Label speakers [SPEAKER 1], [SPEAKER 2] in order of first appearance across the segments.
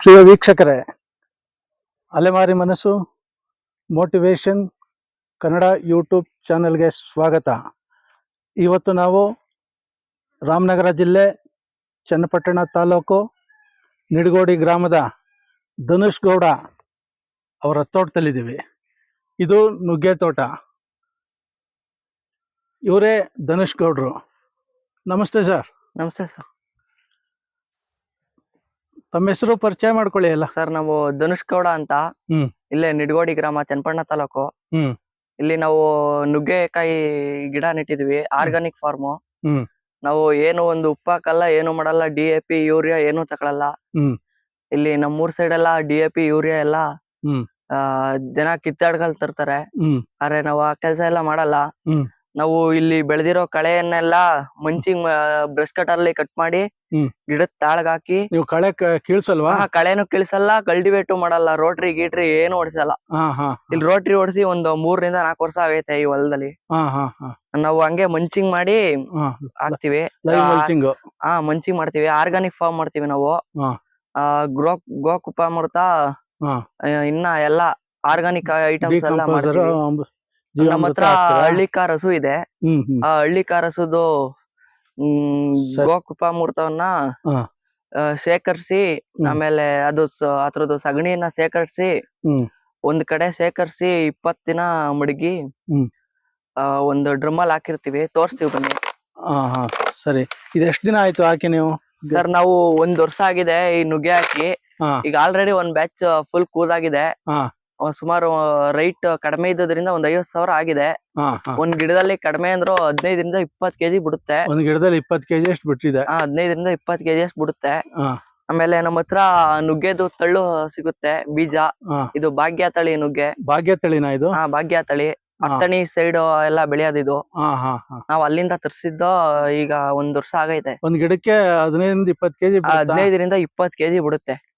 [SPEAKER 1] ಪ್ರಿಯ ವೀಕ್ಷಕರೇ, ಅಲೆಮಾರಿ ಮನಸ್ಸು ಮೋಟಿವೇಶನ್ ಕನ್ನಡ ಯೂಟ್ಯೂಬ್ ಚಾನೆಲ್ಗೆ ಸ್ವಾಗತ. ಇವತ್ತು ನಾವು ರಾಮನಗರ ಜಿಲ್ಲೆ, ಚನ್ನಪಟ್ಟಣ ತಾಲೂಕು, ನಿಡಗೋಡಿ ಗ್ರಾಮದ ಧನುಷ್ ಗೌಡ ಅವರ ತೋಟದಲ್ಲಿದ್ದೀವಿ. ಇದು ನುಗ್ಗೆ ತೋಟ. ಇವರೇ ಧನುಷ್ ಗೌಡರು. ನಮಸ್ತೆ ಸರ್.
[SPEAKER 2] ನಮಸ್ತೆ ಸರ್.
[SPEAKER 1] ತಮ್ಮ ಹೆಸರು ಪರಿಚಯ ಮಾಡ್ಕೊಳ್ಳಿ ಅಲ್ಲ
[SPEAKER 2] ಸರ್ ನಾವು ಧನುಷ್ ಗೌಡ ಅಂತ
[SPEAKER 1] ಹ್ಮ್.
[SPEAKER 2] ಇಲ್ಲೇ ನಿಡ್ಗೋಡಿ ಗ್ರಾಮ ಚನ್ನಪಣ್ಣ ತಾಲೂಕು
[SPEAKER 1] ಹ್ಮ್
[SPEAKER 2] ಇಲ್ಲಿ ನಾವು ನುಗ್ಗೆಕಾಯಿ ಗಿಡ ನೆಟ್ಟಿದ್ವಿ ಆರ್ಗಾನಿಕ್ ಫಾರ್ಮ್
[SPEAKER 1] ಹ್ಮ್.
[SPEAKER 2] ನಾವು ಏನು ಒಂದು ಉಪ್ಪು ಹಾಕಲ್ಲ ಏನು ಮಾಡಲ್ಲ ಡಿ ಎ ಪಿ ಯೂರಿಯಾ ಏನು ತಗೊಳಲ್ಲ
[SPEAKER 1] ಹ್ಮ್.
[SPEAKER 2] ಇಲ್ಲಿ ನಮ್ಮೂರ್ ಸೈಡ್ ಎಲ್ಲ ಡಿ ಎ ಪಿ ಯೂರಿಯಾ ಎಲ್ಲ
[SPEAKER 1] ಹ್ಮ್.
[SPEAKER 2] ಆ, ಜನ ಕಿತ್ತಾಡ್ಕೊಳ್ ತರ್ತಾರೆ
[SPEAKER 1] ಹ್ಮ್
[SPEAKER 2] ಆದ್ರೆ ನಾವು ಆ ಕೆಲಸ ಎಲ್ಲ ಮಾಡಲ್ಲ
[SPEAKER 1] ಹ್ಮ್.
[SPEAKER 2] ನಾವು ಇಲ್ಲಿ ಬೆಳೆದಿರೋ ಕಳೆಯನ್ನೆಲ್ಲ ಮಂಚಿಂಗ್ ಬ್ರಷ್ ಅಲ್ಲಿ ಕಟ್ ಮಾಡಿ ಗಿಡದ್ ತಾಳ್ಗ್ ಹಾಕಿ
[SPEAKER 1] ನೀವು ಕಳೆ ಕೀಳ್ಸಲ್ವಾ?
[SPEAKER 2] ಕಳೆನು ಕೀಳ್ಸಲ್ಲ ಕಲ್ಟಿವೇಟು ಮಾಡಲ್ಲ ರೋಟ್ರಿ ಗೀಟ್ರಿ ಏನು ಓಡಿಸಲ್ಲ. ಇಲ್ಲಿ ರೋಟ್ರಿ ಓಡಿಸಿ ಒಂದು ಮೂರರಿಂದ ನಾಲ್ಕು ವರ್ಷ ಆಗೈತೆ ಈ ಹೊಲದಲ್ಲಿ. ನಾವು ಹಂಗೆ ಮಂಚಿಂಗ್ ಮಾಡಿ ಹಾಕ್ತಿವಿ. ಹಾ ಮಂಚಿಂಗ್ ಮಾಡ್ತೀವಿ. ಆರ್ಗಾನಿಕ್ ಫಾರ್ಮ್ ಮಾಡ್ತೀವಿ ನಾವು.
[SPEAKER 1] ಹಾ.
[SPEAKER 2] ಆ, ಗೋ ಗೋಕುಪ ಅಮೃತ. ಇನ್ನ ಎಲ್ಲಾ ಆರ್ಗಾನಿಕ್ ಐಟಮ್ಸ್ ಎಲ್ಲ ಮಾಡ್ತೀವಿ. ನಮ್ಮ ಹತ್ರ ಹಳ್ಳಿ ಕಾರ್ ಹಸು ಇದೆ ಆ ಹಳ್ಳಿ ಕಾರ್ ಹಸುದು ಹ್ಮ್. ಗೋಕುಪ ಅಮೃತವನ್ನ ಆ, ಶೇಖರಿಸಿ ಆಮೇಲೆ ಅದು ಅದ್ರದ್ದು ಸಗಣಿಯನ್ನ ಶೇಖರಿಸಿ. ಒಂದ್ ಕಡೆ ಶೇಖರಿಸಿ ಇಪ್ಪತ್ ದಿನ ಮಡಗಿ ಒಂದು ಡ್ರಮ್ಮಲ್ಲಿ ಹಾಕಿರ್ತೀವಿ. ತೋರಿಸ್ತೀವಿ ಬನ್ನಿ.
[SPEAKER 1] ಹಾ ಹಾ. ಸರಿ. ಇದು ಎಷ್ಟು ದಿನ ಆಯ್ತು ಹಾಕಿ ನೀವು?
[SPEAKER 2] ಸರ್ ನಾವು ಒಂದ್ ವರ್ಷ ಆಗಿದೆ ಈ ನುಗ್ಗೆ ಹಾಕಿ. ಈಗ ಆಲ್ರೆಡಿ ಒಂದ್ ಬ್ಯಾಚ್ ಫುಲ್ ಕೂದಾಗಿದೆ. ಸುಮಾರು ರೈಟ್ ಕಡಿಮೆ ಇದ್ದದ್ರಿಂದ ಒಂದ್ ಐವತ್ ಸಾವಿರ ಆಗಿದೆ.
[SPEAKER 1] ಹಾ ಹಾ.
[SPEAKER 2] ಒಂದ್ ಗಿಡದಲ್ಲಿ ಕಡಿಮೆ ಅಂದ್ರೂ ಹದಿನೈದರಿಂದ ಇಪ್ಪತ್ ಕೆಜಿ ಬಿಡುತ್ತೆ.
[SPEAKER 1] ಒಂದ್ ಗಿಡದಲ್ಲಿ ಇಪ್ಪತ್ತು ಕೆಜಿ ಅಷ್ಟು ಬಿಟ್ಟಿದೆ.
[SPEAKER 2] ಹದಿನೈದರಿಂದ ಇಪ್ಪತ್ ಕೆಜಿ ಅಷ್ಟು ಬಿಡುತ್ತೆ. ಆಮೇಲೆ ನಮ್ಮ ಹತ್ರ ನುಗ್ಗೆದು ತಳ್ಳು ಸಿಗುತ್ತೆ ಬೀಜ. ಇದು ಭಾಗ್ಯ ತಳಿ ನುಗ್ಗೆ.
[SPEAKER 1] ಭಾಗ್ಯ ತಳಿನ ಇದು?
[SPEAKER 2] ಆ ಭಾಗ್ಯ ತಳಿ. ಅತ್ತಣಿ ಸೈಡ್ ಎಲ್ಲ ಬೆಳೆಯೋದಿದು.
[SPEAKER 1] ಹಾ ಹಾ ಹಾ.
[SPEAKER 2] ನಾವ್ ಅಲ್ಲಿಂದ ತರಿಸಿದ್ದು ಈಗ ಒಂದ್ ವರ್ಷ ಆಗೈತೆ.
[SPEAKER 1] ಒಂದ್ ಗಿಡಕ್ಕೆ ಹದಿನೈದರಿಂದ ಇಪ್ಪತ್ ಕೆಜಿ
[SPEAKER 2] ಹದಿನೈದರಿಂದ ಇಪ್ಪತ್ ಕೆಜಿ ಬಿಡುತ್ತೆ.
[SPEAKER 1] ಹಾ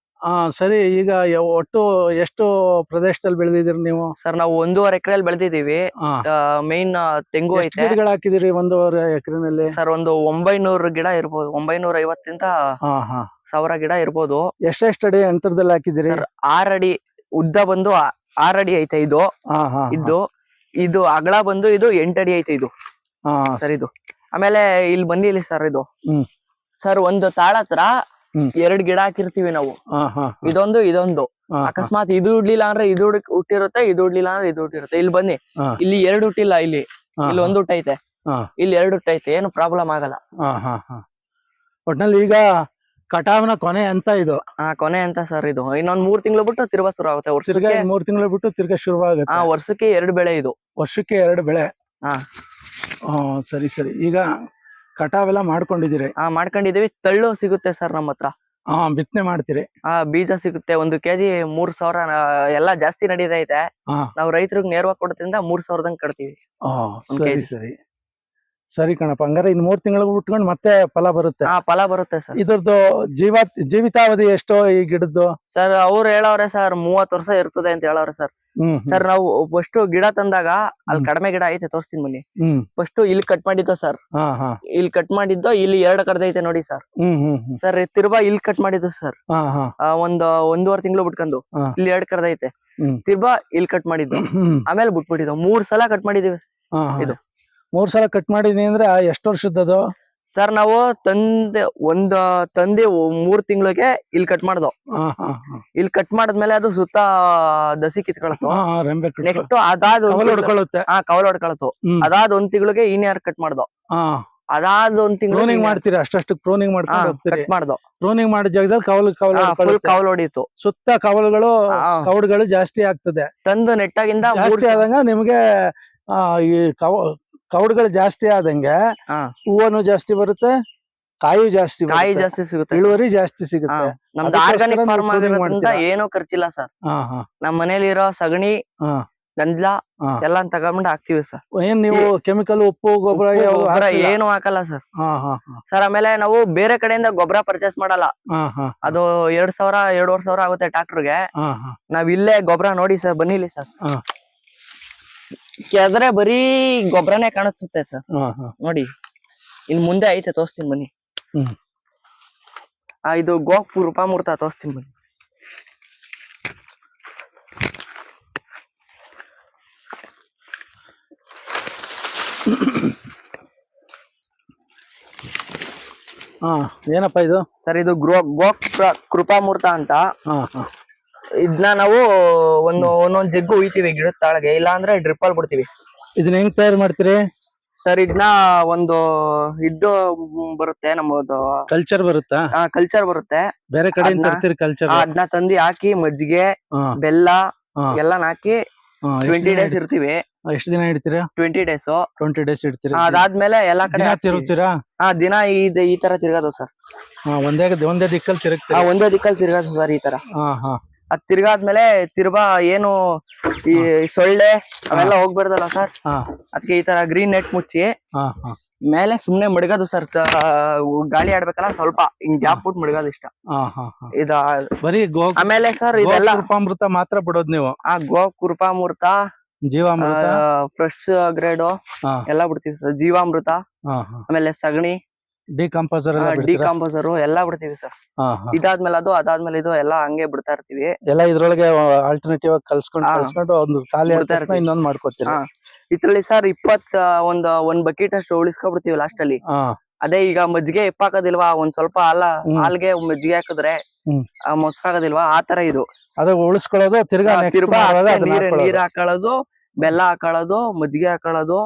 [SPEAKER 1] ಸರಿ ಈಗ ಯ- ಒಟ್ಟು ಎಷ್ಟು ಪ್ರದೇಶದಲ್ಲಿ ಬೆಳೆದಿದ್ದೀರಿ ನೀವು?
[SPEAKER 2] ಸರ್ ನಾವು ಒಂದೂವರೆ ಎಕರೆಯಲ್ಲಿ ಬೆಳೆದಿದ್ದೀವಿ.
[SPEAKER 1] ಹಾ
[SPEAKER 2] ಮೇನ್ ತೆಂಗು
[SPEAKER 1] ಎಷ್ಟು
[SPEAKER 2] ಐತೆ.
[SPEAKER 1] ಗಿಡಗಳು ಹಾಕಿದಿರಿ ಒಂದೂವರೆ ಎಕರೆನಲ್ಲಿ?
[SPEAKER 2] ಸರ್ ಒಂದು ಒಂಬೈನೂರು ಗಿಡ ಇರ್ಬೋದು. ಒಂಬೈನೂರ ಐವತ್ತಿಂದ
[SPEAKER 1] ಹಾ. ಹಾ
[SPEAKER 2] ಸಾವಿರ ಗಿಡ ಇರ್ಬೋದು.
[SPEAKER 1] ಎಷ್ಟೆಷ್ಟು ಅಡಿ ಅಂತರದಲ್ಲಿ ಹಾಕಿದಿರಿ
[SPEAKER 2] ಸರ್ ಆರ್ ಅಡಿ ಉದ್ದ ಬಂದು ಆ- ಆರ್ ಅಡಿ ಐತೆ ಇದು.
[SPEAKER 1] ಹಾ ಹಾ.
[SPEAKER 2] ಇದು ಇದು ಅಗಲ ಬಂದು ಇದು ಎಂಟ್ ಅಡಿ ಐತೆ ಇದು.
[SPEAKER 1] ಹಾ
[SPEAKER 2] ಸರ್ ಇದು. ಆಮೇಲೆ ಇಲ್ಲಿ ಬಂದಿಲ್ಲ ಸರ್ ಇದು.
[SPEAKER 1] ಹ್ಮ್.
[SPEAKER 2] ಸರ್ ಒಂದು ತಾಳ ಹತ್ರ. ಎರಡ್ ಗಿಡ ಹಾಕಿರ್ತೀವಿ ನಾವು. ಇದೊಂದು ಇದೊಂದು. ಅಕಸ್ಮಾತ್ ಇದು ಇಡ್ಲಿಲ್ಲ ಅಂದ್ರೆ ಇದು ಹುಟ್ಟಿರುತ್ತೆ ಇದು ಹುಡ್ಲಿಲ್ಲ ಅಂದ್ರೆ ಇದು ಹುಟ್ಟಿರುತ್ತೆ. ಇಲ್ಲಿ ಬನ್ನಿ. ಇಲ್ಲಿ ಎರಡು ಹುಟ್ಟಿಲ್ಲ ಇಲ್ಲಿ. ಇಲ್ಲಿ ಒಂದು ಹುಟ್ಟೈತೆ. ಇಲ್ಲಿ ಎರಡು ಹುಟ್ಟೈತೆ. ಏನು ಪ್ರಾಬ್ಲಮ್ ಆಗಲ್ಲ.
[SPEAKER 1] ಒಟ್ನಲ್ಲಿ ಈಗ ಕಟಾವನ ಕೊನೆ ಅಂತ ಇದು.
[SPEAKER 2] ಆ ಕೊನೆ ಅಂತ ಸರ್ ಇದು. ಇನ್ನೊಂದ್ ಮೂರ್ ತಿಂಗಳು ಬಿಟ್ಟು ತಿರ್ಗಾ ಶುರು ಆಗುತ್ತೆ. ವರ್ಷಕ್ಕೆ
[SPEAKER 1] ಮೂರ್ ತಿಂಗಳು ಬಿಟ್ಟು ತಿರ್ಗಾ
[SPEAKER 2] ಆ
[SPEAKER 1] ಶುರುವಾಗುತ್ತೆ
[SPEAKER 2] ವರ್ಷಕ್ಕೆ ಎರಡು ಬೆಳೆ ಇದು.
[SPEAKER 1] ವರ್ಷಕ್ಕೆ ಎರಡು ಬೆಳೆ.
[SPEAKER 2] ಹಾ
[SPEAKER 1] ಸರಿ ಸರಿ. ಈಗ ಕಟಾವೆಲ್ಲ ಮಾಡ್ಕೊಂಡಿದ್ದೀರಿ.
[SPEAKER 2] ಆ ಮಾಡ್ಕೊಂಡಿದೀವಿ ತಳ್ಳು ಸಿಗುತ್ತೆ ಸರ್ ನಮ್ಮ ಹತ್ರ.
[SPEAKER 1] ಹಾ ಬಿತ್ತನೆ ಮಾಡ್ತೀರಿ.
[SPEAKER 2] ಆ ಬೀಜ ಸಿಗುತ್ತೆ. ಒಂದು ಕೆಜಿ ಮೂರ್ ಸಾವಿರ ಎಲ್ಲಾ ಜಾಸ್ತಿ ನಡೀತೈತೆ
[SPEAKER 1] ಹಾ.
[SPEAKER 2] ನಾವು ರೈತರಿಗೆ ನೇರವಾಗಿ ಕೊಡೋದ್ರಿಂದ ಮೂರ್ ಸಾವಿರದಂಗ್ ಕಟ್ತೀವಿ. ಒಂದ್
[SPEAKER 1] ಸರಿ. ಸರಿ. ಸರಿ ಕಣಪ್ಪ. ಹಂಗಾರೆ ಇನ್ ಮೂರ್ ತಿಂಗಳು ಬಿಟ್ಕೊಂಡು ಮತ್ತೆ ಫಲ ಬರುತ್ತೆ.
[SPEAKER 2] ಆ ಫಲ ಬರುತ್ತೆ ಸರ್.
[SPEAKER 1] ಇದ್ರದ್ದು ಜೀವ ಜೀವಿತಾವಧಿ ಎಷ್ಟೋ ಈ ಗಿಡದ್ದು?
[SPEAKER 2] ಸರ್ ಅವ್ರು ಹೇಳವ್ರೆ ಸರ್ ಮೂವತ್ತು ವರ್ಷ ಇರ್ತದೆ ಅಂತ ಹೇಳವ್ರೆ ಸರ್. ಸರ್ ನಾವು ಫಸ್ಟ್ ಗಿಡ ತಂದಾಗ ಅಲ್ಲಿ ಕಡಿಮೆ ಗಿಡ ಐತೆ ತೋರಿಸ್ತೀನಿ ಬನ್ನಿ. ಫಸ್ಟ್ ಇಲ್ಲಿ ಕಟ್ ಮಾಡಿದ್ದೋ ಸರ್ ಇಲ್ಲಿ ಕಟ್ ಮಾಡಿದ್ದೋ ಇಲ್ಲಿ ಎರಡು ಕಡ್ದೈತೆ ನೋಡಿ ಸರ್ ಸರ್ ತಿರ್ಬಾ ಇಲ್ಲಿ ಕಟ್ ಮಾಡಿದ್ದು ಸರ್ ಒಂದು ಒಂದೂವರೆ ತಿಂಗಳು ಬಿಟ್ಕೊಂಡು ಇಲ್ಲಿ ಎರಡು ಕಡ್ದೈತೆ
[SPEAKER 1] ಐತೆ.
[SPEAKER 2] ತಿರ್ಬಾ ಇಲ್ಲಿ ಕಟ್ ಮಾಡಿದ್ದು. ಆಮೇಲೆ ಬಿಟ್ಬಿಟ್ಟಿದ್ದು. ಮೂರ್ ಸಲ ಕಟ್ ಮಾಡಿದೀವಿ. ಇದು.
[SPEAKER 1] ಮೂರ್ ಸಲ ಕಟ್ ಮಾಡಿದೀನಿ ಅಂದ್ರೆ ಎಷ್ಟು ವರ್ಷದ್ದದು
[SPEAKER 2] ಸರ್ ನಾವು ತಂದೆ ಒಂದ್ ತಂದೆ ಮೂರ್ ತಿಂಗಳಿಗೆ ಇಲ್ಲಿ ಕಟ್ ಮಾಡ್ದೋ. ಇಲ್ಲಿ ಕಟ್ ಮಾಡಿದ್ಮೇಲೆ ಅದು ಸುತ್ತ ದಸಿ ಕಿತ್ಕೊಳತ್ತು. ನೆಕ್ಸ್ಟ್ ಅದಾದ ಒಂದ್
[SPEAKER 1] ಕವಲ್
[SPEAKER 2] ಹೊಡ್ಕೊಳತ್ತು. ಅದಾದ ಒಂದ್ ತಿಂಗಳಿಗೆ ಇನ್ಯಾರ ಕಟ್ ಮಾಡ್ದೋ. ಅದಾದ ಒಂದ್ ತಿಂಗಳು
[SPEAKER 1] ಮಾಡ್ತೀರಿ? ಅಷ್ಟಷ್ಟು ಪ್ರೂನಿಂಗ್ ಮಾಡ್ಕೊಂಡು
[SPEAKER 2] ಮಾಡ್ದೋ.
[SPEAKER 1] ಪ್ರೂನಿಂಗ್ ಮಾಡಿದ ಜಾಗದಲ್ಲಿ ಕವಲ್ ಕವಲ್.
[SPEAKER 2] ಕವಲ್ ಹೊಡೀತು.
[SPEAKER 1] ಸುತ್ತ ಕವಲುಗಳು
[SPEAKER 2] ಕೌಡ್ಗಳು
[SPEAKER 1] ಕವಡ್ಗಳು ಜಾಸ್ತಿ ಆಗ್ತದೆ.
[SPEAKER 2] ತಂದು ನೆಟ್ಟಾಗಿಂದ ಮೂರ್ತಿ
[SPEAKER 1] ಜಾಸ್ತಿ ಆದಂಗ ನಿಮ್ಗೆ ಈ ಕವ ಕವಡ್ಗಳು ಜಾಸ್ತಿ ಆದಂಗೆ. ಹೂವನು ಜಾಸ್ತಿ ಬರುತ್ತೆ ಕಾಯಿ ಜಾಸ್ತಿ
[SPEAKER 2] ಕಾಯಿ ಜಾಸ್ತಿ ಸಿಗುತ್ತೆ.
[SPEAKER 1] ಇಳುವರಿ ಜಾಸ್ತಿ ಸಿಗುತ್ತೆ.
[SPEAKER 2] ನಮ್ದು ಆರ್ಗಾನಿಕ್ ಫಾರ್ಮ್ ಆಗಿರೋದ್ರಿಂದ ಏನೂ ಖರ್ಚಿಲ್ಲ ಸರ್.
[SPEAKER 1] ನಮ್ಮ ಹಾ.
[SPEAKER 2] ನಮ್ ಮನೇಲಿ ಇರೋ ಸಗಣಿ. ಗಂಜ್ಲ. ಎಲ್ಲ ತಗೊಂಡ್ ಹಾಕ್ತಿವಿ ಸರ್.
[SPEAKER 1] ಏನ್ ನೀವು ಕೆಮಿಕಲ್ ಉಪ್ಪು ಗೊಬ್ಬರ?
[SPEAKER 2] ಏನು ಹಾಕಲ್ಲ ಸರ್. ಸರ್ ಆಮೇಲೆ ನಾವು ಬೇರೆ ಕಡೆಯಿಂದ ಗೊಬ್ಬರ ಪರ್ಚೇಸ್ ಮಾಡಲ್ಲ. ಅದು ಎರಡ್ ಸಾವಿರ ಎರಡೂವರೆ ಸಾವಿರ ಆಗುತ್ತೆ ಟ್ರಾಕ್ಟರ್ಗೆ ನಾವ್ ಇಲ್ಲೇ ಗೊಬ್ಬರ ನೋಡಿ ಸರ್ ಬನ್ನಿಲಿ ಸರ್.
[SPEAKER 1] ಹಾ.
[SPEAKER 2] ಕೆದ್ರೆ ಬರೀ ಗೊಬ್ಬರನೇ ಕಾಣಿಸುತ್ತೆ ಸರ್ ನೋಡಿ ಇನ್ ಮುಂದೆ ಐತೆ ತೋರಿಸ್ತೀನಿ ಬನ್ನಿ. ಆ ಇದು ಗೋಪು ರೂಪಾಮೂರ್ತ ತೋರಿಸ್ತೀನಿ ಬನ್ನಿ.
[SPEAKER 1] ಹಾ ಏನಪ್ಪ ಇದು?
[SPEAKER 2] ಸರ್ ಇದು ಗೃಹ ಗೋ ಕೃಪಾಮೂರ್ತ ಅಂತ.
[SPEAKER 1] ಹಾ ಹಾ.
[SPEAKER 2] ಇದನ್ನ ನಾವು ಒಂದು ಒಂದೊಂದ್ ಜಗ್ ಉಯ್ತೀವಿ ಗಿಡದ ತಾಳಗೆ. ಇಲ್ಲ ಅಂದ್ರೆ ಡ್ರಿಪ್ ಅಲ್ಲಿ ಬಿಡ್ತೀವಿ.
[SPEAKER 1] ಇದನ್ನ ಹೆಂಗ್ ತಯಾರು ಮಾಡ್ತೀರಿ?
[SPEAKER 2] ಸರ್ ಇದನ್ನ ಒಂದು ಇದು ಬರುತ್ತೆ ನಮ್ಮದು
[SPEAKER 1] ಕಲ್ಚರ್ ಬರುತ್ತಾ?
[SPEAKER 2] ಕಲ್ಚರ್ ಬರುತ್ತೆ.
[SPEAKER 1] ಬೇರೆ ಕಡೆ
[SPEAKER 2] ಅದ್ನ-
[SPEAKER 1] ತರ್ತೀರಿ ಕಲ್ಚರ್?
[SPEAKER 2] ಅದನ್ನ ತಂದಿ ಹಾಕಿ ಮಜ್ಜಿಗೆ ಬೆಲ್ಲ
[SPEAKER 1] ಎಲ್ಲ
[SPEAKER 2] ಎಲ್ಲಾನ ಹಾಕಿ ಟ್ವೆಂಟಿ ಡೇಸ್ ಇರ್ತೀವಿ.
[SPEAKER 1] ಎಷ್ಟು ದಿನ ಇಡ್ತೀರಾ?
[SPEAKER 2] ಟ್ವೆಂಟಿ ಡೇಸ್
[SPEAKER 1] ಟ್ವೆಂಟಿ ಡೇಸ್ ಇಡ್ತೀರಾ?
[SPEAKER 2] ಅದಾದ್ಮೇಲೆ ಎಲ್ಲಾ ಕಡೆ
[SPEAKER 1] ದಿನ
[SPEAKER 2] ಹಾಕ್ತೀವಿ.
[SPEAKER 1] ತಿರುಗ್ತೀರಾ?
[SPEAKER 2] ಹಾ ದಿನ ಇದ್ ಈ ತರ ತಿರ್ಗೋದು ಸರ್.
[SPEAKER 1] ಹಾ ಒಂದೇ ಒಂದೇ ದಿಕ್ಕಲ್ಲಿ ತಿರುಗ್ತೀರಾ?
[SPEAKER 2] ಒಂದೇ ದಿಕ್ಕಲ್ಲಿ ತಿರ್ಗೋದು ಸರ್ ಈ ತರ.
[SPEAKER 1] ಹಾ ಹಾ.
[SPEAKER 2] ಅದ್ ತಿರ್ಗಾದ್ಮೇಲೆ ತಿರ್ಬಾ ಏನು ಈ ಸೊಳ್ಳೆ ಅವೆಲ್ಲ ಹೋಗ್ಬಾರ್ದಲ್ಲ ಸರ್. ಅದಕ್ಕೆ ಈ ತರ ಗ್ರೀನ್ ನೆಟ್ ಮುಚ್ಚಿ. ಮೇಲೆ ಸುಮ್ನೆ ಮಡಗೋದು ಸರ್ ಗಾಳಿ ಆಡ್ಬೇಕಲ್ಲ ಸ್ವಲ್ಪ. ಹಿಂಗ್ ಗ್ಯಾಪ್ ಬಿಟ್ಟು ಮಡಗೋದು ಇಷ್ಟ. ಇದ
[SPEAKER 1] ಬರೀ ಗೋ
[SPEAKER 2] ಆಮೇಲೆ ಸರ್ ಇದೆಲ್ಲ
[SPEAKER 1] ಕೃಪಾಮೃತ ಮಾತ್ರ ಬಿಡೋದ್ ನೀವು?
[SPEAKER 2] ಆ ಗೋ ಕೃಪಾಮೃತ
[SPEAKER 1] ಜೀವಾಮೃತ
[SPEAKER 2] ಫ್ರೆಶ್ ಗ್ರೇಡು ಎಲ್ಲ ಬಿಡ್ತೀವಿ ಸರ್ ಜೀವಾಮೃತ ಆಮೇಲೆ ಸಗಣಿ.
[SPEAKER 1] ಡಿಕಂಪೋಸರ್
[SPEAKER 2] ಡಿಕಾಂಪೋಸರ್ ಎಲ್ಲ ಬಿಡ್ತೀವಿ ಸರ್ ಇದಾದ್ಮೇಲೆ ಅದು ಅದಾದ್ಮೇಲೆ ಇದು ಎಲ್ಲ ಹಂಗೆ ಬಿಡ್ತಾ ಇರ್ತೀವಿ.
[SPEAKER 1] ಎಲ್ಲ ಇದ್ರೊಳಗೆ ಆಲ್ಟರ್ನೇಟಿವ್ ಆಗಿ ಕಲ್ಸ್ಕೊಂಡು. ಕಲ್ಸ್ಕೊಂಡು ಒಂದು ಖಾಲಿ ಇನ್ನೊಂದು ಮಾಡ್ಕೊತೀರಿ?
[SPEAKER 2] ಇದ್ರಲ್ಲಿ ಸರ್ ಇಪ್ಪತ್ ಒಂದ್ ಒಂದ್ ಬಕೆಟ್ ಅಷ್ಟು ಉಳಿಸ್ಕೊಬಿಡ್ತೀವಿ ಲಾಸ್ಟ್ ಅಲ್ಲಿ. ಅದೇ ಈಗ ಮಜ್ಜಿಗೆ ಇಪ್ಪಾಕೋದಿಲ್ವಾ ಒಂದ್ ಸ್ವಲ್ಪ ಹಾಲ. ಹಾಲ್ಗೆ ಮಜ್ಜಿಗೆ ಹಾಕಿದ್ರೆ ಮೊಸರಾಗೋದಿಲ್ವಾ? ಆ ತರ ಇದು.
[SPEAKER 1] ಅದೇ ಉಳಿಸ್ಕೊಳ್ಳೋದು ತಿರ್ಗಾ
[SPEAKER 2] ನೀರ್
[SPEAKER 1] ಹಾಕೊಳ್ಳೋದು.
[SPEAKER 2] ಬೆಲ್ಲ ಹಾಕೊಳ್ಳೋದು ಮಜ್ಜಿಗೆ ಹಾಕೊಳ್ಳೋದು.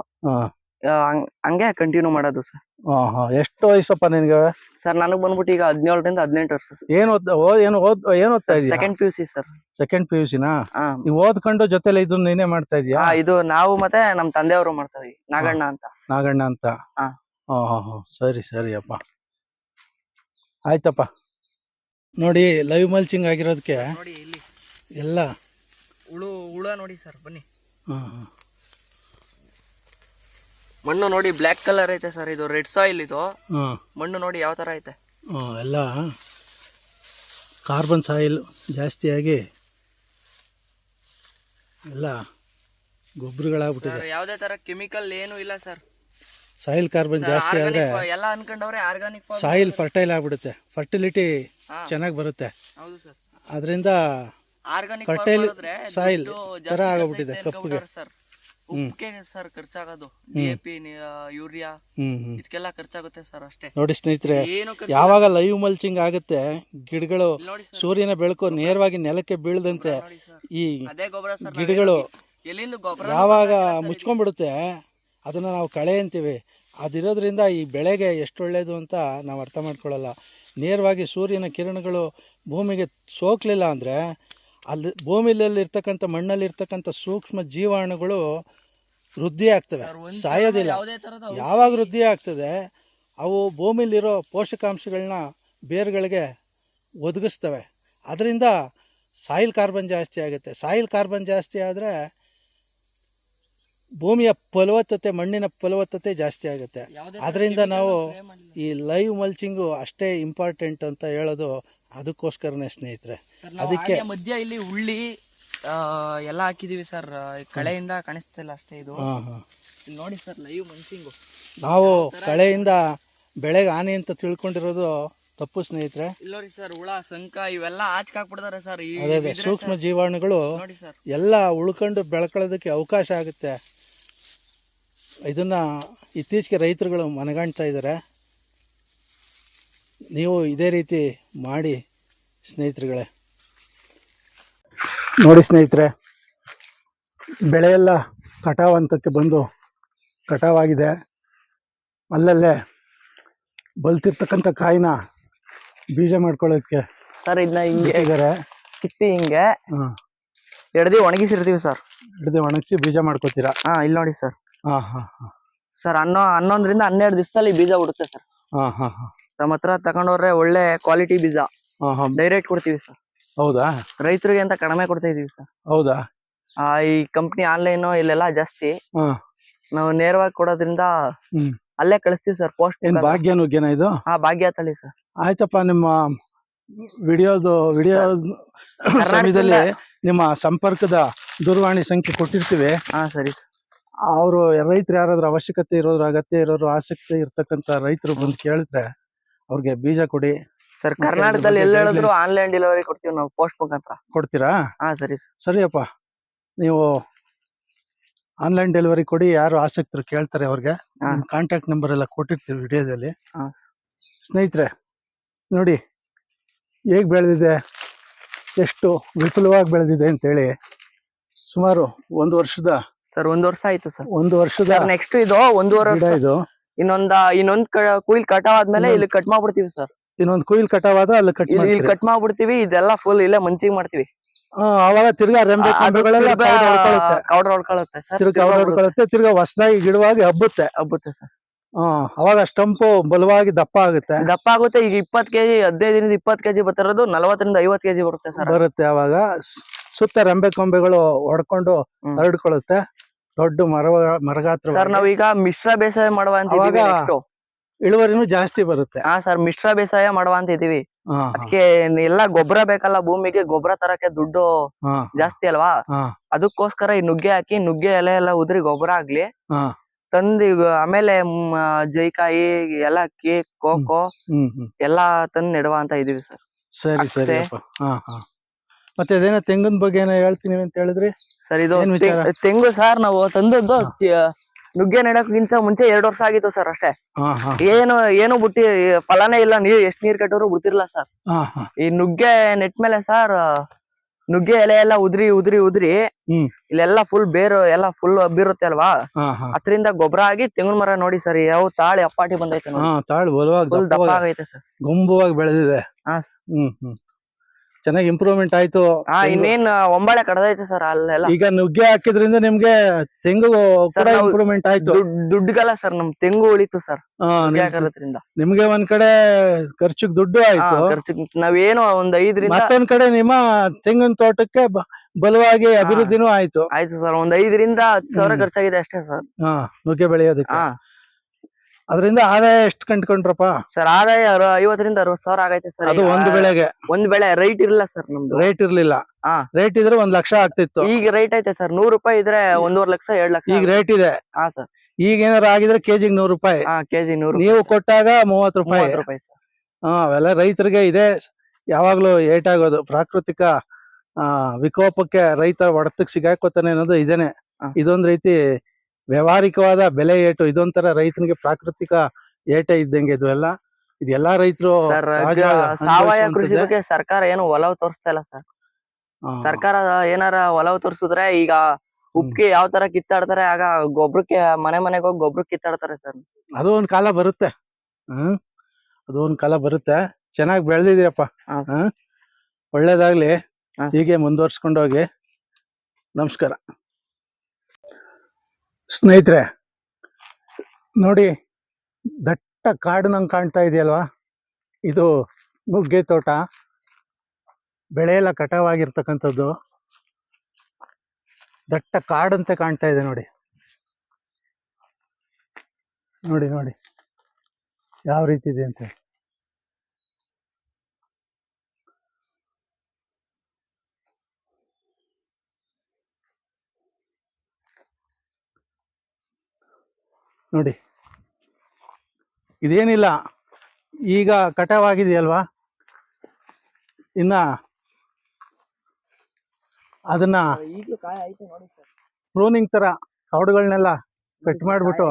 [SPEAKER 2] ಹಂಗ್- ಕಂಟಿನ್ಯೂ ಮಾಡೋದು ಸರ್
[SPEAKER 1] ಹಾಂ ಹಾ ಎಷ್ಟು ವಯಸ್ಸಪ್ಪ ನಿನ್ಗೆ?
[SPEAKER 2] ಸರ್ ನನಗೆ ಬಂದ್ಬಿಟ್ಟು ಈಗ ಹದಿನೇಳರಿಂದ ಹದಿನೆಂಟು ವರ್ಷ
[SPEAKER 1] ಏನು ಓದ್ ಏನು ಓದ್ ಏನ್ ಓದ್ತಾ ಇದೀಯ?
[SPEAKER 2] Second P U C sir
[SPEAKER 1] second P U ಸಿನಾ
[SPEAKER 2] ಹಾ.
[SPEAKER 1] ನೀವು ಓದ್ಕೊಂಡು ಜೊತೆಲಿ ಇದನ್ನ ನೀನೇ ಮಾಡ್ತಾ ಇದೀಯಾ?
[SPEAKER 2] ಇದು ನಾವು ಮತ್ತೆ ನಮ್ ತಂದೆಯವರು ಮಾಡ್ತಾವಿ ನಾಗಣ್ಣ ಅಂತ.
[SPEAKER 1] ನಾಗಣ್ಣ ಅಂತ?
[SPEAKER 2] ಹಾ.
[SPEAKER 1] ಹಾ ಹಾ ಹಾ ಸರಿ ಸರಿ ಅಪ್ಪ. ಆಯ್ತಪ್ಪ. ನೋಡಿ ಲೈವ್ ಮಲ್ಚಿಂಗ್ ಆಗಿರೋದಕ್ಕೆ
[SPEAKER 2] ನೋಡಿ ಇಲ್ಲಿ.
[SPEAKER 1] ಎಲ್ಲ.
[SPEAKER 2] ಹುಳು ಹುಳ ನೋಡಿ ಸರ್ ಬನ್ನಿ.
[SPEAKER 1] ಹಾ ಹಾ.
[SPEAKER 2] ಮಣ್ಣು ನೋಡಿ ಬ್ಲ್ಯಾಕ್ ಕಲರ್ ಐತೆ ಸರ್ ಇದು ರೆಡ್ ಸಾಯಿಲ್ ಇದು. ಮಣ್ಣು ನೋಡಿ ಯಾವ ತರ ಐತೆ.
[SPEAKER 1] ಎಲ್ಲ ಕಾರ್ಬನ್ ಸಾಯಿಲ್ ಜಾಸ್ತಿಯಾಗಿ ಎಲ್ಲ ಗೊಬ್ಬರಗಳಾಗ್ಬಿಟ್ಟಿದೆ.
[SPEAKER 2] ಯಾವುದೇ ತರ ಕೆಮಿಕಲ್ ಏನು ಇಲ್ಲ ಸರ್.
[SPEAKER 1] ಸಾಯಿಲ್ ಕಾರ್ಬನ್ ಜಾಸ್ತಿ ಆದರೆ
[SPEAKER 2] ಎಲ್ಲ ಅನ್ಕೊಂಡವ್ರೆ ಆರ್ಗಾನಿಕ್
[SPEAKER 1] ಸಾಯಿಲ್ ಫರ್ಟೈಲ್ ಆಗ್ಬಿಡುತ್ತೆ. ಫರ್ಟಿಲಿಟಿ ಚೆನ್ನಾಗಿ ಬರುತ್ತೆ.
[SPEAKER 2] ಹೌದು ಸರ್.
[SPEAKER 1] ಅದರಿಂದ
[SPEAKER 2] ಆರ್ಗಾನಿಕ್
[SPEAKER 1] ಫರ್ಟೈಲ್ ಸಾಯಿಲ್ ತರ ಆಗೋಗ್ಬಿಟ್ಟಿದೆ ಕಪ್ಪುಗೆ.
[SPEAKER 2] ಸರ್. ಉಪ್ಪಿಗೆ ಸರ್ ಖರ್ಚಾಗೋದು. ಡಿ ಎ ಪಿ ಯೂರಿಯಾ ಇದಕ್ಕೆಲ್ಲ ಖರ್ಚಾಗುತ್ತೆ ಸರ್ ಅಷ್ಟೇ.
[SPEAKER 1] ನೋಡಿ ಸ್ನೇಹಿತರೆ
[SPEAKER 2] ಏನು
[SPEAKER 1] ಯಾವಾಗ ಲೈವ್ ಮಲ್ಚಿಂಗ್ ಆಗುತ್ತೆ ಗಿಡಗಳು ಸೂರ್ಯನ ಬೆಳಕು ನೇರವಾಗಿ ನೆಲಕ್ಕೆ ಬೀಳದಂತೆ ಈ
[SPEAKER 2] ಅದೇ ಗೊಬ್ಬರ ಸರ್
[SPEAKER 1] ಗಿಡಗಳು ಯಾವಾಗ ಮುಚ್ಕೊಂಡ್ಬಿಡುತ್ತೆ ಅದನ್ನ ನಾವು ಕಳೆ ಅಂತೀವಿ. ಅದಿರೋದ್ರಿಂದ ಈ ಬೆಳೆಗೆ ಎಷ್ಟು ಒಳ್ಳೇದು ಅಂತ ನಾವು ಅರ್ಥ ಮಾಡ್ಕೊಳ್ಳಲ್ಲ. ನೇರವಾಗಿ ಸೂರ್ಯನ ಕಿರಣಗಳು ಭೂಮಿಗೆ ಸೋಕ್ಲಿಲ್ಲ ಅಂದರೆ ಅಲ್ಲಿ ಭೂಮಿಲಲ್ಲಿರ್ತಕ್ಕಂಥ ಮಣ್ಣಲ್ಲಿರ್ತಕ್ಕಂಥ ಸೂಕ್ಷ್ಮ ಜೀವಾಣುಗಳು ವೃದ್ಧಿ ಆಗ್ತವೆ. ಸಾಯೋದಿಲ್ಲ. ಯಾವಾಗ ವೃದ್ಧಿ ಆಗ್ತದೆ ಅವು ಭೂಮಿಲಿರೋ ಪೋಷಕಾಂಶಗಳನ್ನ ಬೇರುಗಳಿಗೆ ಒದಗಿಸ್ತವೆ. ಅದರಿಂದ ಸಾಯಿಲ್ ಕಾರ್ಬನ್ ಜಾಸ್ತಿ ಆಗುತ್ತೆ. ಸಾಯಿಲ್ ಕಾರ್ಬನ್ ಜಾಸ್ತಿ ಆದರೆ ಭೂಮಿಯ ಫಲವತ್ತತೆ ಮಣ್ಣಿನ ಫಲವತ್ತತೆ ಜಾಸ್ತಿ ಆಗುತ್ತೆ. ಅದರಿಂದ ನಾವು ಈ ಲೈವ್ ಮಲ್ಚಿಂಗು ಅಷ್ಟೇ ಇಂಪಾರ್ಟೆಂಟ್ ಅಂತ ಹೇಳೋದು ಅದಕ್ಕೋಸ್ಕರನೇ ಸ್ನೇಹಿತರೆ. ಅದಕ್ಕೆ-
[SPEAKER 2] ಮಧ್ಯ ಇಲ್ಲಿ ಉಳ್ಳಿ ಆ, ಎಲ್ಲ ಹಾಕಿದೀವಿ ಸರ್. ಕಳೆಯಿಂದ ಕಾಣಿಸ್ತಿಲ್ಲ ಅಷ್ಟೇ ಇದು. ಇಲ್ಲಿ ನೋಡಿ ಸರ್ ಲೈವ್ ಮನ್ಸಿಂಗು
[SPEAKER 1] ನಾವು ಕಳೆಯಿಂದ ಬೆಳೆಗೆ ಹಾನಿ ಅಂತ ತಿಳ್ಕೊಂಡಿರೋದು ತಪ್ಪು ಸ್ನೇಹಿತರೆ.
[SPEAKER 2] ಇಲ್ಲೋರಿ ಸರ್ ಹುಳ ಸಂಕ ಇವೆಲ್ಲ ಆಚಕಾಕ್ಬಿಡ್ತಾರೆ ಸರ್.
[SPEAKER 1] ಅದೇ ಅದೇ. ಸೂಕ್ಷ್ಮ ಜೀವಾಣುಗಳು
[SPEAKER 2] ನೋಡಿ ಸರ್.
[SPEAKER 1] ಎಲ್ಲ ಉಳ್ಕೊಂಡು ಬೆಳ್ಕೊಳ್ಳೋದಕ್ಕೆ ಅವಕಾಶ ಆಗುತ್ತೆ. ಇದನ್ನ ಇತ್ತೀಚೆಗೆ ರೈತರುಗಳು ಮನಗಾಣ್ತಾ ಇದ್ದಾರೆ. ನೀವು ಇದೇ ರೀತಿ ಮಾಡಿ ಸ್ನೇಹಿತರುಗಳೇ. ನೋಡಿ ಸ್ನೇಹಿತರೆ ಬೆಳೆಯೆಲ್ಲ ಕಟಾವ್ ಹಂತಕ್ಕೆ ಬಂದು ಕಟಾವಾಗಿದೆ. ಅಲ್ಲಲ್ಲೇ ಬಲ್ತಿರ್ತಕ್ಕಂಥ ಕಾಯಿನ ಬೀಜ ಮಾಡ್ಕೊಳ್ಳೋಕ್ಕೆ
[SPEAKER 2] ಸರ್ ಇದನ್ನ ಹಿಂಗೆ
[SPEAKER 1] ಇದ್ದಾರೆ
[SPEAKER 2] ಕಿತ್ತಿ ಹಿಂಗೆ ಹಿಡ್ದು ಒಣಗಿಸಿರ್ತೀವಿ ಸರ್.
[SPEAKER 1] ಹಿಡ್ದು ಒಣಗಿಸಿ ಬೀಜ ಮಾಡ್ಕೋತೀರಾ?
[SPEAKER 2] ಹಾಂ ಇಲ್ಲಿ ನೋಡಿ ಸರ್.
[SPEAKER 1] ಹಾಂ ಹಾಂ ಹಾಂ.
[SPEAKER 2] ಸರ್ ಹನ್ನೊ ಹನ್ನೊಂದರಿಂದ ಹನ್ನೆರಡು ದಿವಸದಲ್ಲಿ ಬೀಜ ಬಿಡುತ್ತೆ ಸರ್.
[SPEAKER 1] ಹಾಂ ಹಾಂ ಹಾಂ.
[SPEAKER 2] ನಮ್ಮ ಹತ್ರ ತಗೊಂಡೋದ್ರೆ ಒಳ್ಳೆ ಕ್ವಾಲಿಟಿ ಬೀಜ.
[SPEAKER 1] ಹಾಂ ಹಾಂ.
[SPEAKER 2] ಡೈರೆಕ್ಟ್ ಕೊಡ್ತೀವಿ ಸರ್.
[SPEAKER 1] ಹೌದಾ?
[SPEAKER 2] ರೈತರಿಗೆ ಅಂತ ಕಡಿಮೆ ಕೊಡ್ತಾ ಇದೀವಿ ಸರ್.
[SPEAKER 1] ಹೌದಾ?
[SPEAKER 2] ಆ, ಈ ಕಂಪ್ನಿ ಆನ್ಲೈನ್ ಇಲ್ಲೆಲ್ಲ ಜಾಸ್ತಿ.
[SPEAKER 1] ಹಾಂ.
[SPEAKER 2] ನಾವು ನೇರವಾಗಿ ಕೊಡೋದ್ರಿಂದ
[SPEAKER 1] ಹ್ಮ್.
[SPEAKER 2] ಅಲ್ಲೇ ಕಳಿಸ್ತೀವಿ ಸರ್ ಪೋಸ್ಟ್
[SPEAKER 1] ಏನು ಭಾಗ್ಯ ನುಗ್ಗೆನ ಇದು?
[SPEAKER 2] ಹಾ ಭಾಗ್ಯ ತಳಿ ಸರ್.
[SPEAKER 1] ಆಯ್ತಪ್ಪ ನಿಮ್ಮ ವಿಡಿಯೋದು ವಿಡಿಯೋ ಸಮಯದಲ್ಲಿ ನಿಮ್ಮ ಸಂಪರ್ಕದ ದೂರವಾಣಿ ಸಂಖ್ಯೆ ಕೊಟ್ಟಿರ್ತೀವಿ.
[SPEAKER 2] ಹಾ ಸರಿ ಸರ್.
[SPEAKER 1] ಅವರು ರೈತರು ಯಾರಾದ್ರೂ ಅವಶ್ಯಕತೆ ಇರೋರು ಅಗತ್ಯ ಇರೋರು ಆಸಕ್ತಿ ಇರ್ತಕ್ಕಂಥ ರೈತರು ಬಂದು ಕೇಳಿದ್ರೆ ಅವ್ರಿಗೆ ಬೀಜ ಕೊಡಿ.
[SPEAKER 2] ಸರ್ ಕರ್ನಾಟಕದಲ್ಲಿ ಎಲ್ಲ ಹೇಳಿದ್ರು ಆನ್ಲೈನ್ ಡೆಲಿವರಿ ಕೊಡ್ತೀವಿ ನಾವು ಪೋಸ್ಟ್ ಮುಖಾಂತರ
[SPEAKER 1] ಕೊಡ್ತೀರಾ?
[SPEAKER 2] ಹಾ ಸರಿ ಸರ್.
[SPEAKER 1] ಸರಿಯಪ್ಪ. ನೀವು ಆನ್ಲೈನ್ ಡೆಲಿವರಿ ಕೊಡಿ ಯಾರು ಆಸಕ್ತರು ಕೇಳ್ತಾರೆ ಅವ್ರಿಗೆ.
[SPEAKER 2] ಹಾ.
[SPEAKER 1] ಕಾಂಟ್ಯಾಕ್ಟ್ ನಂಬರ್ ಎಲ್ಲ ಕೊಟ್ಟಿರ್ತೀವಿ ವಿಡಿಯೋದಲ್ಲಿ.
[SPEAKER 2] ಹಾ.
[SPEAKER 1] ಸ್ನೇಹಿತರೆ ನೋಡಿ ಹೇಗೆ ಬೆಳೆದಿದೆ ಎಷ್ಟು ವಿಪುಲವಾಗಿ ಬೆಳೆದಿದೆ ಅಂತೇಳಿ ಸುಮಾರು ಒಂದು ವರ್ಷದ
[SPEAKER 2] ಸರ್ ಒಂದು ವರ್ಷ ಆಯ್ತು ಸರ್.
[SPEAKER 1] ಒಂದು ವರ್ಷದ
[SPEAKER 2] ಸರ್ ನೆಕ್ಸ್ಟ್ ಇದು ಒಂದೂವರೆ
[SPEAKER 1] ಗಿಡ
[SPEAKER 2] ವರ್ಷ.
[SPEAKER 1] ಇದು.
[SPEAKER 2] ಇನ್ನೊಂದ ಇನ್ನೊಂದ್ ಕ- ಕುಯ್ಲ್ ಕಟಾವ್ ಆದ್ಮೇಲೆ ಇಲ್ಲಿ ಕಟ್ ಮಾಡ್ಬಿಡ್ತೀವಿ ಸರ್.
[SPEAKER 1] ಇನ್ನೊಂದು ಕುಯಿಲ್ ಕಟಾವಾದ ಅಲ್ಲಿ ಕಟ್
[SPEAKER 2] ಇಲ್ಲಿ ಇಲ್ಲಿ ಕಟ್ ಮಾಡ್ಬಿಡ್ತೀವಿ ಇದೆಲ್ಲ ಫುಲ್ ಇಲ್ಲೇ ಮಂಚಿಗೆ ಮಾಡ್ತೀವಿ.
[SPEAKER 1] ಅವಾಗ ತಿರ್ಗಾ ರೆಂಬೆ ಕೊಂಬೆಗಳೆಲ್ಲ ತಿರ್ಗಾ ಹೊಸದಾಗಿ ಗಿಡವಾಗಿ ಹಬ್ಬುತ್ತೆ.
[SPEAKER 2] ಹಬ್ಬುತ್ತೆ ಸರ್.
[SPEAKER 1] ಅವಾಗ ಸ್ಟಂಪು ಬಲವಾಗಿ ದಪ್ಪ ಆಗುತ್ತೆ.
[SPEAKER 2] ದಪ್ಪ ಆಗುತ್ತೆ ಈಗ ಇಪ್ಪತ್ ಕೆಜಿ ಹದಿನೈದರಿಂದ ಇಪ್ಪತ್ ಕೆಜಿ ಬರ್ತಿರೋದು ನಲವತ್ತರಿಂದ ಐವತ್ ಕೆಜಿ ಬರುತ್ತೆ ಸರ್.
[SPEAKER 1] ಬರುತ್ತೆ ಅವಾಗ. ಸುತ್ತ ರೆಂಬೆ ಕೊಂಬೆಗಳು ಹೊಡ್ಕೊಂಡು
[SPEAKER 2] ಹರಡ್ಕೊಳುತ್ತೆ.
[SPEAKER 1] ಹರಡ್ಕೊಳ್ಳುತ್ತೆ ದೊಡ್ಡ ಮರ ಮರಗಾತ್ರ
[SPEAKER 2] ಸರ್ ನಾವೀಗ ಮಿಶ್ರ ಬೇಸಾಯ ಮಾಡುವ ಅಂತ.
[SPEAKER 1] ಇಳುವರಿನೂ ಜಾಸ್ತಿ ಬರುತ್ತೆ.
[SPEAKER 2] ಹಾ ಸರ್ ಮಿಶ್ರ ಬೇಸಾಯ ಮಾಡುವ ಅಂತ ಇದೀವಿ ಅದಕ್ಕೆ ಎಲ್ಲ ಗೊಬ್ಬರ ಬೇಕಲ್ಲ ಭೂಮಿಗೆ ಗೊಬ್ಬರ ತರಕ್ಕೆ ದುಡ್ಡು ಜಾಸ್ತಿ ಅಲ್ವಾ? ಅದಕ್ಕೋಸ್ಕರ ಈ ನುಗ್ಗೆ ಹಾಕಿ ನುಗ್ಗೆ ಎಲೆ ಎಲ್ಲ ಉದ್ರಿ ಗೊಬ್ಬರ ಆಗ್ಲಿ ತಂದ್ ಆಮೇಲೆ ಜೈಕಾಯಿ ಏಲಕ್ಕಿ ಕೋಕೋ ಎಲ್ಲಾ ತಂದು ನೆಡುವ ಅಂತ ಇದೀವಿ ಸರ್.
[SPEAKER 1] ಸರಿ ಸರಿ ಮತ್ತೆ ಅದೇನೋ ತೆಂಗಿನ ಬಗ್ಗೆ ಏನೋ ಹೇಳ್ತೀನಿ ಅಂತ ಹೇಳಿದ್ರಿ?
[SPEAKER 2] ಸರ್ ಇದು? ತೆಂಗು ಸರ್ ನಾವು ತಂದದ್ದು ನುಗ್ಗೆ ನೆಡಕ್ಕಿಂತ ಮುಂಚೆ ಎರಡು ವರ್ಷ ಆಗಿತ್ತು ಸರ್ ಅಷ್ಟೇ. ಏನು ಏನು ಬಿಟ್ಟಿ ಫಲಾನೇ ಇಲ್ಲ ನೀರ್ ಎಷ್ಟ್ ನೀರ್ ಕಟ್ಟೋರು ಬಿಡ್ತಿರ್ಲಿಲ್ಲ ಸರ್. ಈ ನುಗ್ಗೆ ನೆಟ್ ಮೇಲೆ ಸರ್ ನುಗ್ಗೆ ಎಲೆ ಎಲ್ಲ ಉದ್ರಿ ಉದ್ರಿ ಉದ್ರಿ. ಇಲ್ಲೆಲ್ಲ ಫುಲ್ ಬೇರು ಎಲ್ಲ ಫುಲ್ ಹಬ್ಬಿರುತ್ತೆ ಅಲ್ವಾ? ಅದ್ರಿಂದ ಗೊಬ್ಬರ ಆಗಿ ತೆಂಗಿನ ಮರ ನೋಡಿ ಸರ್ ಯಾವ ತಾಳಿ ಅಪ್ಪಾಟಿ ಬಂದೈತೆ ಫುಲ್ ದಪ್ಪ ಆಗೈತೆ ಸರ್.
[SPEAKER 1] ಗುಂಬುವಾಗಿ ಬೆಳೆದಿದೆ.
[SPEAKER 2] ಹಾ.
[SPEAKER 1] ಹ್ಮ್ ಹ್ಮ್. ಚೆನ್ನಾಗಿ ಇಂಪ್ರೂವ್ಮೆಂಟ್ ಆಯ್ತು.
[SPEAKER 2] ಹಾ ಇನ್ನೇನ್ ಒಂಬಳೆ ಕಡದೈತೆ ಸರ್ ಅಲ್ಲೆಲ್ಲ.
[SPEAKER 1] ಈಗ ನುಗ್ಗೆ ಹಾಕಿದ್ರಿಂದ ನಿಮ್ಗೆ ತೆಂಗು ಕೂಡ ಇಂಪ್ರೂವ್ಮೆಂಟ್ ಆಯ್ತು.
[SPEAKER 2] ದುಡ್ ದುಡ್ಡುಗಲ್ಲ ಸರ್ ನಮ್ ತೆಂಗು ಉಳಿತು ಸರ್ ಹಾಕೋದ್ರಿಂದ.
[SPEAKER 1] ನಿಮ್ಗೆ ಒಂದ್ ಕಡೆ ಖರ್ಚಿಗೆ ದುಡ್ಡು ಆಯ್ತು.
[SPEAKER 2] ನಾವೇನು ಒಂದ್ ಐದರಿಂದ
[SPEAKER 1] ಮತ್ತೊಂದ್ ಕಡೆ ನಿಮ್ಮ ತೆಂಗಿನ ತೋಟಕ್ಕೆ ಬಲವಾಗಿ ಅಭಿವೃದ್ಧಿನೂ ಆಯ್ತು.
[SPEAKER 2] ಆಯ್ತು ಸರ್ ಒಂದ್ ಐದರಿಂದ ಹತ್ತು ಸಾವಿರ ಖರ್ಚಾಗಿದೆ ಅಷ್ಟೇ ಸರ್.
[SPEAKER 1] ಹಾ ನುಗ್ಗೆ ಬೆಳೆಯೋದಕ್ಕೆ. ಅದರಿಂದ ಆದಾಯ ಎಷ್ಟು ಕಂಡ್ಕೊಂಡ್ರಪ್ಪ?
[SPEAKER 2] ಸರ್ ಆದಾಯ ಅರ- ಐವತ್ತರಿಂದ ಅರವತ್ ಸಾವಿರ ಆಗೈತೆ ಸರ್.
[SPEAKER 1] ಅದು
[SPEAKER 2] ಈಗ.
[SPEAKER 1] ಒಂದು ಬೆಳೆಗೆ.
[SPEAKER 2] ಒಂದ್ ಬೆಳೆ ರೈಟ್ ಇರಲ್ಲ ಸರ್ ನಮ್ದು.
[SPEAKER 1] ರೇಟ್ ಇರ್ಲಿಲ್ಲ.
[SPEAKER 2] ಹಾ.
[SPEAKER 1] ರೇಟ್ ಇದ್ರೆ ಒಂದ್ ಲಕ್ಷ ಆಗ್ತಿತ್ತು.
[SPEAKER 2] ಈಗ ರೇಟ್ ಐತೆ ಸರ್. ನೂರ್ ರೂಪಾಯಿ ಇದ್ರೆ ಒಂದೂವರೆ ಲಕ್ಷ ಎರಡ್ ಲಕ್ಷ
[SPEAKER 1] ಈಗ ರೇಟ್ ಇದೆ.
[SPEAKER 2] ಹಾ ಸರ್.
[SPEAKER 1] ಈಗ ಏನಾರ ಆಗಿದ್ರೆ ಕೆಜಿಗೆ ನೂರು ರೂಪಾಯಿ.
[SPEAKER 2] ಹಾ ಕೆಜಿ ನೂರು
[SPEAKER 1] ನೀವು ಕೊಟ್ಟಾಗ ಮೂವತ್ತು ರೂಪಾಯಿ.
[SPEAKER 2] ಮೂವತ್ತು ರೂಪಾಯಿ ಸರ್.
[SPEAKER 1] ಹಾ ಅವೆಲ್ಲ ರೈತರಿಗೆ ಇದೆ. ಯಾವಾಗ್ಲೂ ಏಟಾಗೋದು ಪ್ರಾಕೃತಿಕ ಆ ವಿಕೋಪಕ್ಕೆ ರೈತ ಒಡತಕ್ ಸಿಗಾಕೋತಾನೆ ಅನ್ನೋದು ಇದೇನೆ.
[SPEAKER 2] ಹ.
[SPEAKER 1] ಇದೊಂದ್ ರೀತಿ ವ್ಯವಹಾರಿಕವಾದ ಬೆಲೆ ಏಟು ಇದೊಂಥರ ರೈತನಿಗೆ ಪ್ರಾಕೃತಿಕ ಏಟ ಇದ್ದಂಗೆ ಇದು ಎಲ್ಲ. ಇದೆಲ್ಲಾ ರೈತರು
[SPEAKER 2] ಸಾವಯವ ಕೃಷಿ ಬಗ್ಗೆ ಸರ್ಕಾರ ಏನು ಒಲವು ತೋರಿಸ್ತಾ ಇಲ್ಲ ಸರ್. ಸರ್ಕಾರ ಏನಾರ ಒಲವು ತೋರಿಸಿದ್ರೆ ಈಗ ಉಪ್ಪಿಗೆ ಯಾವ ತರ ಕಿತ್ತಾಡ್ತಾರೆ ಆಗ ಗೊಬ್ಬರಕ್ಕೆ ಮನೆ ಮನೆಗೆ ಹೋಗಿ ಗೊಬ್ಬರ ಕಿತ್ತಾಡ್ತಾರೆ ಸರ್.
[SPEAKER 1] ಅದು ಒಂದ್ ಕಾಲ ಬರುತ್ತೆ. ಹ್ಮ್ ಅದು ಒಂದ್ ಕಾಲ ಬರುತ್ತೆ. ಚೆನ್ನಾಗಿ ಬೆಳೆದಿದ್ಯಪ್ಪ. ಹ್ಮ್ ಒಳ್ಳೇದಾಗ್ಲಿ. ಹೀಗೆ ಮುಂದುವರ್ಸ್ಕೊಂಡೋಗಿ. ನಮಸ್ಕಾರ. ಸ್ನೇಹಿತರೆ, ನೋಡಿ, ದಟ್ಟ ಕಾಡಿನಂಗೆ ಕಾಣ್ತಾ ಇದೆಯಲ್ವಾ? ಇದು ನುಗ್ಗೆ ತೋಟ. ಬೆಳೆ ಎಲ್ಲ ಕಟಾವಾಗಿರ್ತಕ್ಕಂಥದ್ದು. ದಟ್ಟ ಕಾಡಂತೆ ಕಾಣ್ತಾ ಇದೆ ನೋಡಿ. ನೋಡಿ ನೋಡಿ. ಯಾವ ರೀತಿ ಇದೆ ಅಂತ ನೋಡಿ. ಇದೇನಿಲ್ಲ ಈಗ ಕಟಾವಾಗಿದೆಯಲ್ವಾ? ಇನ್ನ ಅದನ್ನ
[SPEAKER 2] ಈಗಲೂ ಕಾಯಿ ಐತೆ ನೋಡಿ ಸರ್.
[SPEAKER 1] ಪ್ರೂನಿಂಗ್ ತರ ಕಾಡುಗಳನ್ನೆಲ್ಲ ಕಟ್ ಮಾಡ್ಬಿಟ್ಟು